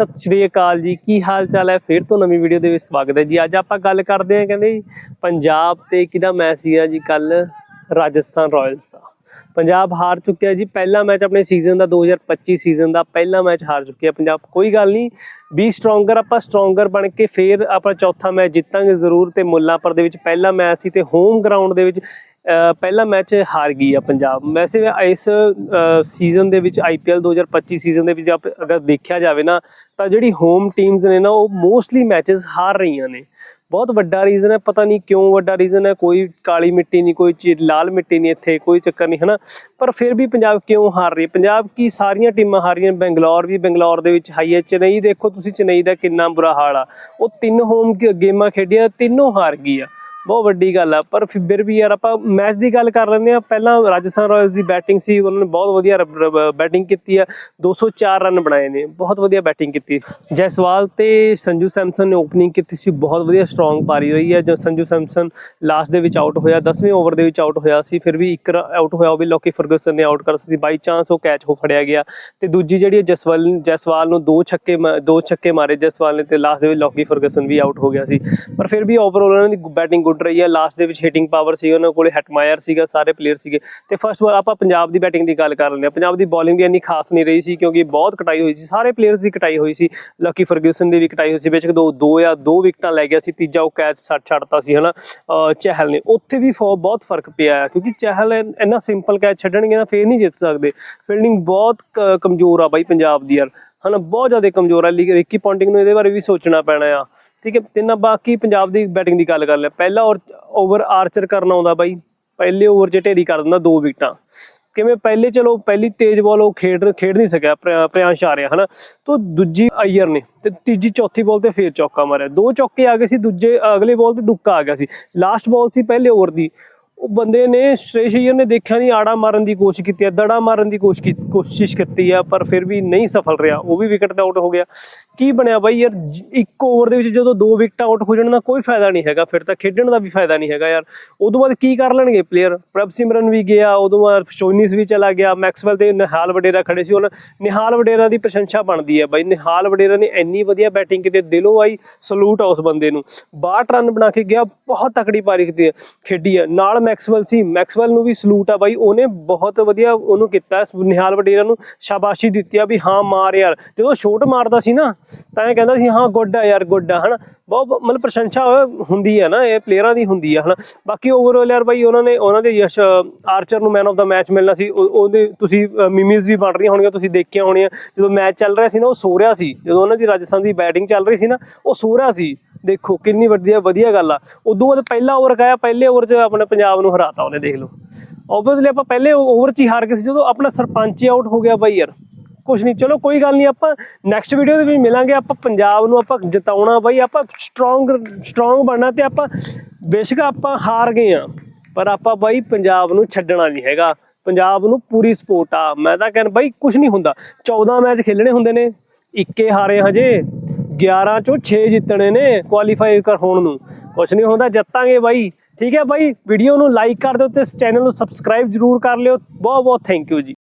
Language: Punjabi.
ਸਤਿ ਸ਼੍ਰੀ ਅਕਾਲ ਜੀ ਕੀ ਹਾਲ ਚਾਲ ਹੈ? ਫਿਰ ਤੋਂ ਨਵੀਂ ਵੀਡੀਓ ਦੇ ਵਿੱਚ ਸਵਾਗਤ ਹੈ ਜੀ। ਅੱਜ ਆਪਾਂ ਗੱਲ ਕਰਦੇ ਹਾਂ ਕਹਿੰਦੇ ਜੀ, ਪੰਜਾਬ ਤੇ ਕਿਹਦਾ ਮੈਚ ਸੀਗਾ ਜੀ ਕੱਲ ਰਾਜਸਥਾਨ ਰਾਇਲਸ ਦਾ। ਪੰਜਾਬ ਹਾਰ ਚੁੱਕਿਆ ਜੀ ਪਹਿਲਾ ਮੈਚ ਆਪਣੇ ਸੀਜ਼ਨ ਦਾ 2025 ਸੀਜ਼ਨ ਦਾ ਪਹਿਲਾ ਮੈਚ ਹਾਰ ਚੁੱਕਿਆ ਪੰਜਾਬ। ਕੋਈ ਗੱਲ ਨਹੀਂ ਬੀ ਸਟਰੋਂਗਰ ਆਪਾਂ ਸਟਰੋਂਗਰ ਬਣ ਕੇ ਫੇਰ ਆਪਾਂ ਚੌਥਾ ਮੈਚ ਜਿੱਤਾਂਗੇ ਜ਼ਰੂਰ ਤੇ ਮੁੱਲਾਪੁਰ ਦੇ ਵਿੱਚ ਪਹਿਲਾ ਮੈਚ ਸੀ ਤੇ ਹੋਮ ਗਰਾਊਂਡ ਦੇ ਵਿੱਚ ਪਹਿਲਾ ਮੈਚ ਹਾਰ ਗਈ ਆ ਪੰਜਾਬ। ਵੈਸੇ ਇਸ ਸੀਜ਼ਨ ਦੇ ਵਿੱਚ ਆਈਪੀਐਲ 2025 ਸੀਜ਼ਨ ਦੇ ਵਿੱਚ ਆਪ- ਅਗਰ ਦੇਖਿਆ ਜਾਵੇ ਨਾ, ਤਾਂ ਜਿਹੜੀ ਹੋਮ ਟੀਮਸ ਨੇ ਨਾ, ਉਹ ਮੋਸਟਲੀ ਮੈਚਸ ਹਾਰ ਰਹੀਆਂ ਨੇ। ਬਹੁਤ ਵੱਡਾ ਰੀਜ਼ਨ ਹੈ, ਪਤਾ ਨਹੀਂ ਕਿਉਂ ਵੱਡਾ ਰੀਜ਼ਨ ਹੈ, ਕੋਈ ਕਾਲੀ ਮਿੱਟੀ ਨਹੀਂ, ਕੋਈ ਚੀ- ਲਾਲ ਮਿੱਟੀ ਨਹੀਂ ਇੱਥੇ, ਕੋਈ ਚੱਕਰ ਨਹੀਂ, ਹਨਾ? ਪਰ ਫਿਰ ਵੀ ਪੰਜਾਬ ਕਿਉਂ ਹਾਰ ਰਹੀ ਪੰਜਾਬ ਕੀ ਸਾਰੀਆਂ ਟੀਮਾਂ ਹਾਰ ਰਹੀਆਂ ਬੰਗਲੌਰ ਵੀ ਬੰਗਲੌਰ ਦੇ ਵਿੱਚ ਹਾਈ ਹੈ, ਚੇਨਈ ਦੇਖੋ ਤੁਸੀਂ, ਚੇਨਈ ਦਾ ਕਿੰਨਾ ਬੁਰਾ ਹਾਲ ਆ। ਉਹ ਤਿੰਨ ਹੋਮ ਗੇਮਾਂ ਖੇਡੀਆਂ, ਤਿੰਨੋਂ ਹਾਰ ਗਈ ਆ। ਬਹੁਤ ਵੱਡੀ ਗੱਲ ਆ। ਪਰ ਫਿਰ ਵੀ ਯਾਰ ਆਪਾਂ ਮੈਚ ਦੀ ਗੱਲ ਕਰ ਲੈਂਦੇ ਆ ਪਹਿਲਾਂ ਰਾਜਸਥਾਨ ਰਾਇਲਸ ਦੀ ਬੈਟਿੰਗ ਸੀ, ਉਹਨਾਂ ਨੇ ਬਹੁਤ ਵਧੀਆ ਬੈਟਿੰਗ ਕੀਤੀ ਆ। 204 ਰਨ ਬਣਾਏ ਨੇ। ਬਹੁਤ ਵਧੀਆ ਬੈਟਿੰਗ ਕੀਤੀ। ਜੈਸਵਾਲ ਤੇ ਸੰਜੂ ਸੈਮਸਨ ਨੇ ਓਪਨਿੰਗ ਕੀਤੀ ਸੀ। ਬਹੁਤ ਵਧੀਆ ਸਟਰੋਂਗ ਪਾਰੀ ਰਹੀ ਹੈ ਜਦ ਸੰਜੂ ਸੈਮਸਨ ਲਾਸਟ ਦੇ ਵਿੱਚ ਆਊਟ ਹੋਇਆ 10ਵੇਂ ਓਵਰ ਦੇ ਵਿੱਚ ਆਊਟ ਹੋਇਆ ਸੀ। ਫਿਰ ਵੀ ਇੱਕ ਆਊਟ ਹੋਇਆ, ਉਹ ਵੀ ਲੋਕੀ ਫਰਗਸਨ ਨੇ ਆਊਟ ਕਰ ਸੀ। ਬਾਈ ਚਾਂਸ ਉਹ ਕੈਚ ਹੋ ਫੜਿਆ ਗਿਆ। ਤੇ ਦੂਜੀ ਜਿਹੜੀ ਹੈ ਜੈਸਵਾਲ ਜਸਵਾਲ ਨੂੰ ਦੋ ਛੱਕੇ ਮਾ- ਦੋ ਛੱਕੇ ਮਾਰੇ ਜੈਸਵਾਲ ਨੇ ਤੇ ਲਾਸਟ ਦੇ ਵਿੱਚ ਲੋਕੀ ਫਰਗਸਨ ਵੀ ਆਊਟ ਹੋ ਗਿਆ ਸੀ। ਪਰ ਫਿਰ ਵੀ ਓਵਰਆਲ ਉਹਨਾਂ ਦੀ ਬੈਟਿੰਗ ਗੁੱਡ ਰਹੀ ਹੈ। ਲਾਸਟ ਦੇ ਵਿੱਚ ਹਿਟਿੰਗ ਪਾਵਰ ਸੀ, ਉਹਨਾਂ ਕੋਲੇ ਹੈਟਮਾਇਰ ਸੀਗਾ, ਸਾਰੇ ਪਲੇਅਰ ਸੀਗੇ। ਤੇ ਫਸਟ ਵਾਰ ਆਪਾਂ ਪੰਜਾਬ ਦੀ ਬੈਟਿੰਗ ਦੀ ਗੱਲ ਕਰ ਲੈਂਦੇ ਹਾਂ। ਪੰਜਾਬ ਦੀ ਬੋਲਿੰਗ ਵੀ ਇੰਨੀ ਖਾਸ ਨਹੀਂ ਰਹੀ ਸੀ, ਕਿਉਂਕਿ ਬਹੁਤ ਕਟਾਈ ਹੋਈ ਸੀ। ਸਾਰੇ ਪਲੇਅਰਸ ਦੀ ਕਟਾਈ ਹੋਈ ਸੀ। ਲੱਕੀ ਫਰਗੂਸਨ ਦੀ ਵੀ ਕਟਾਈ ਹੋਈ ਸੀ। ਬੇਸ਼ੱਕ ਦੋ ਦੋ ਜਾਂ ਦੋ ਵਿਕਟਾਂ ਲੈ ਗਿਆ ਸੀ। ਤੀਜਾ ਉਹ ਕੈਚ ਛੱਡ, ਛੱਡਤਾ ਸੀ, ਹਨਾ। ਅਹ ਚਹਿਲ ਨੇ। ਉੱਥੇ ਵੀ ਫੋ ਬਹੁਤ ਫ਼ਰਕ ਪਿਆ ਹੈ, ਕਿਉਂਕਿ ਚਹਿਲ ਇੰਨਾ ਸਿੰਪਲ ਕੈਚ ਛੱਡਣਗੇ ਨਾ, ਫੇਰ ਨਹੀਂ ਜਿੱਤ ਸਕਦੇ। ਫੀਲਡਿੰਗ ਬਹੁਤ ਕਮਜ਼ੋਰ ਆ ਬਾਈ ਪੰਜਾਬ ਦੀ ਯਾਰ। ਹਨਾ, ਬਹੁਤ ਜ਼ਿਆਦਾ ਕਮਜ਼ੋਰ ਆ। ਲੀ- ਰਿੱਕੀ ਪੌਂਟਿੰਗ ਨੂੰ ਇਹਦੇ ਬਾਰੇ ਵੀ ਸੋਚਣਾ ਪੈਣਾ ਆ। ਠੀਕ ਹੈ, ਤੇ ਬਾਕੀ ਪੰਜਾਬ ਦੀ ਬੈਟਿੰਗ ਦੀ ਗੱਲ ਕਰ ਲਿਆ। ਪਹਿਲਾ ਓਵਰ ਆਰਚਰ ਕਰਨ ਆਉਂਦਾ ਬਾਈ। ਪਹਿਲੇ ਓਵਰ 'ਚ ਢੇਰੀ ਕਰ ਦਿੰਦਾ ਦੋ ਵਿਕਟਾਂ ਕਿਵੇਂ? ਪਹਿਲੇ ਚਲੋ, ਪਹਿਲੀ ਤੇਜ਼ ਬਾਲ ਉਹ ਖੇਡ ਖੇਡ ਨਹੀਂ ਸਕਿਆ, ਪ੍ਰਿਆ- ਪ੍ਰਿਆਂਸ਼ ਆਰਿਆ ਹਨਾ? ਤੋਂ ਦੂਜੀ ਅਈਅਰ ਨੇ, ਤੇ ਤੀਜੀ ਚੌਥੀ ਬਾਲ ਤੇ ਫੇਰ ਚੌਕਾ ਮਾਰਿਆ। ਦੋ ਚੌਕੇ ਆ ਗਏ ਸੀ, ਦੂਜੇ, ਅਗਲੇ ਬਾਲ ਤੇ ਦੁੱਕਾ ਆ ਗਿਆ ਸੀ। ਲਾਸਟ ਬਾਲ ਸੀ ਪਹਿਲੇ ਓਵਰ ਦੀ। ਉਹ ਬੰਦੇ ਨੇ ਸ੍ਰੇਸ਼ ਅਈਅਰ ਨੇ ਦੇਖਿਆ ਨਹੀਂ, ਆੜਾ ਮਾਰਨ ਦੀ ਕੋਸ਼ਿਸ਼ ਕੀਤੀ ਹੈ, ਦੜਾ ਮਾਰਨ ਦੀ ਕੋਸ਼ਿਸ਼ ਕੋਸ਼ਿਸ਼ ਕੀਤੀ ਆ ਪਰ ਫਿਰ ਵੀ ਨਹੀਂ ਸਫਲ ਰਿਹਾ। ਉਹ ਵੀ ਵਿਕਟ ਤੇ ਆਊਟ ਹੋ ਗਿਆ। ਕੀ ਬਣਿਆ ਬਾਈ ਯਾਰ ਇੱਕ ਓਵਰ ਦੇ ਵਿੱਚ ਜਦੋਂ ਦੋ ਵਿਕਟ ਆਊਟ ਹੋ ਜਾਣ ਦਾ ਕੋਈ ਫਾਇਦਾ ਨਹੀਂ ਹੈਗਾ, ਫਿਰ ਤਾਂ ਖੇਡਣ ਦਾ ਵੀ ਫਾਇਦਾ ਨਹੀਂ ਹੈਗਾ ਯਾਰ। ਉਦੋਂ ਬਾਅਦ ਕੀ ਕਰ ਲੈਣਗੇ ਪਲੇਅਰ ਪ੍ਰਭ ਸਿਮਰਨ ਵੀ ਗਿਆ, ਉਦੋਂ ਬਾਅਦ ਸ਼ੋਨੀਸ ਵੀ ਚਲਾ ਗਿਆ, ਮੈਕਸਵੈਲ ਤੇ ਨਿਹਾਲ ਵਡੇਰਾ ਖੜੇ ਸੀ। ਉਹਨਾਂ ਨਿਹਾਲ ਵਡੇਰਾ ਦੀ ਪ੍ਰਸ਼ੰਸਾ ਬਣਦੀ ਹੈ ਬਾਈ। ਨਿਹਾਲ ਵਡੇਰਾ ਨੇ ਇੰਨੀ ਵਧੀਆ ਬੈਟਿੰਗ ਕੀਤੀ, ਦਿਲੋਂ ਆਈ ਸਲੂਟ ਆ ਉਸ ਬੰਦੇ ਨੂੰ। 62 ਰਨ ਬਣਾ ਕੇ ਗਿਆ, ਬਹੁਤ ਤਕੜੀ ਪਾਰੀ ਕੀਤੀ ਖੇਡੀ ਹੈ। ਨਾਲ ਮੈਕਸਵੈਲ ਸੀ, ਮੈਕਸਵੈਲ ਨੂੰ ਵੀ ਸਲੂਟ ਆ ਬਾਈ। ਉਹਨੇ ਬਹੁਤ ਵਧੀਆ ਉਹਨੂੰ ਕੀਤਾ, ਨਿਹਾਲ ਵਡੇਰਾ ਨੂੰ ਸ਼ਾਬਾਸ਼ੀ ਦਿੱਤੀ ਆ ਵੀ ਹਾਂ, ਮਾਰ ਯਾਰ। ਜਦੋਂ ਸ਼ੋਟ ਮਾਰਦਾ ਸੀ ਨਾ ਤਾਂ ਇਹ ਕਹਿੰਦਾ ਸੀ, ਹਾਂ ਗੁੱਡ ਆ ਯਾਰ ਗੁੱਡ ਆ। ਹਨਾ? ਬਹੁਤ ਮਤਲਬ ਪ੍ਰਸ਼ੰਸਾ ਹੁੰਦੀ ਹੈ ਨਾ, ਇਹ ਪਲੇਅਰਾਂ ਦੀ ਹੁੰਦੀ ਆ, ਹਨਾ? ਬਾਕੀ ਓਵਰਆਲ ਯਾਰ ਬਾਈ, ਉਹਨਾਂ ਨੇ, ਉਹਨਾਂ ਦੇ ਯਸ਼ ਆਰਚਰ ਨੂੰ ਮੈਨ ਆਫ ਦਾ ਮੈਚ ਮਿਲਣਾ ਸੀ। ਉਹਦੇ, ਤੁਸੀਂ ਮਿਮੀਜ਼ ਵੀ ਬਣ ਰਹੀਆਂ ਹੋਣਗੀਆਂ, ਤੁਸੀਂ ਦੇਖਿਆ ਹੋਣੀਆਂ। ਜਦੋਂ ਮੈਚ ਚੱਲ ਰਿਹਾ ਸੀ ਨਾ, ਉਹ ਸੋ ਰਿਹਾ ਸੀ। ਜਦੋਂ ਉਹਨਾਂ ਦੀ ਰਾਜਸਥਾਨ ਦੀ ਬੈਟਿੰਗ ਚੱਲ ਰਹੀ ਸੀ ਨਾ, ਉਹ ਸੋ ਰਿਹਾ ਸੀ। ਦੇਖੋ, ਕਿੰਨੀ ਵਧੀਆ ਵਧੀਆ ਗੱਲ ਆ। ਉਦੋਂ ਬਾਅਦ ਪਹਿਲਾ ਓਵਰ ਕਾਇਆ, ਪਹਿਲੇ ਓਵਰ 'ਚ ਆਪਣੇ ਪੰਜਾਬ ਨੂੰ ਹਰਾਤਾ ਉਹਨੇ, ਦੇਖ ਲਓ। ਆਬਵੀਅਸਲੀ ਆਪਾਂ ਪਹਿਲੇ ਓਵਰ 'ਚ ਹੀ ਹਾਰ ਗਏ ਸੀ, ਜਦੋਂ ਆਪਣਾ ਸਰਪੰਚ ਆਊਟ ਹੋ ਗਿਆ ਬਾਈ ਯਾਰ। ਕੁਝ ਨਹੀਂ। ਚਲੋ ਕੋਈ ਗੱਲ ਨਹੀਂ, ਆਪਾਂ ਨੈਕਸਟ ਵੀਡੀਓ ਦੇ ਵਿੱਚ ਮਿਲਾਂਗੇ। ਆਪਾਂ ਪੰਜਾਬ ਨੂੰ ਆਪਾਂ ਜਿਤਾਉਣਾ ਬਾਈ, ਆਪਾਂ ਸਟਰੋਂਗ ਸਟਰੋਂਗ ਬਣਨਾ ਤੇ ਆਪਾਂ ਬੇਸ਼ੱਕ ਆਪਾਂ ਹਾਰ ਗਏ ਆ ਪਰ ਆਪਾਂ ਬਾਈ ਪੰਜਾਬ ਨੂੰ ਛੱਡਣਾ ਨਹੀਂ ਹੈਗਾ। ਪੰਜਾਬ ਨੂੰ ਪੂਰੀ ਸਪੋਰਟ ਆ। ਮੈਂ ਤਾਂ ਕਹਿੰਦਾ ਬਾਈ ਕੁਝ ਨਹੀਂ ਹੁੰਦਾ। 14 ਮੈਚ ਖੇਲਣੇ ਹੁੰਦੇ ਨੇ। ਇੱਕੇ ਹਾਰੇ ਹਜੇ। 11 ਚੋਂ 6 ਜਿੱਤਣੇ ਨੇ ਕੁਆਲੀਫਾਈ ਕਰ ਹੋਣ ਨੂੰ। ਕੁਝ ਨਹੀਂ ਹੁੰਦਾ, ਜਿੱਤਾਂਗੇ ਬਾਈ। ਠੀਕ ਹੈ ਬਾਈ ਵੀਡੀਓ ਨੂੰ ਲਾਈਕ ਕਰ ਦਿਓ ਤੇ ਇਸ ਚੈਨਲ ਨੂੰ ਸਬਸਕ੍ਰਾਈਬ ਜਰੂਰ ਕਰ ਲਿਓ। ਬਹੁਤ ਬਹੁਤ ਥੈਂਕ ਯੂ ਜੀ।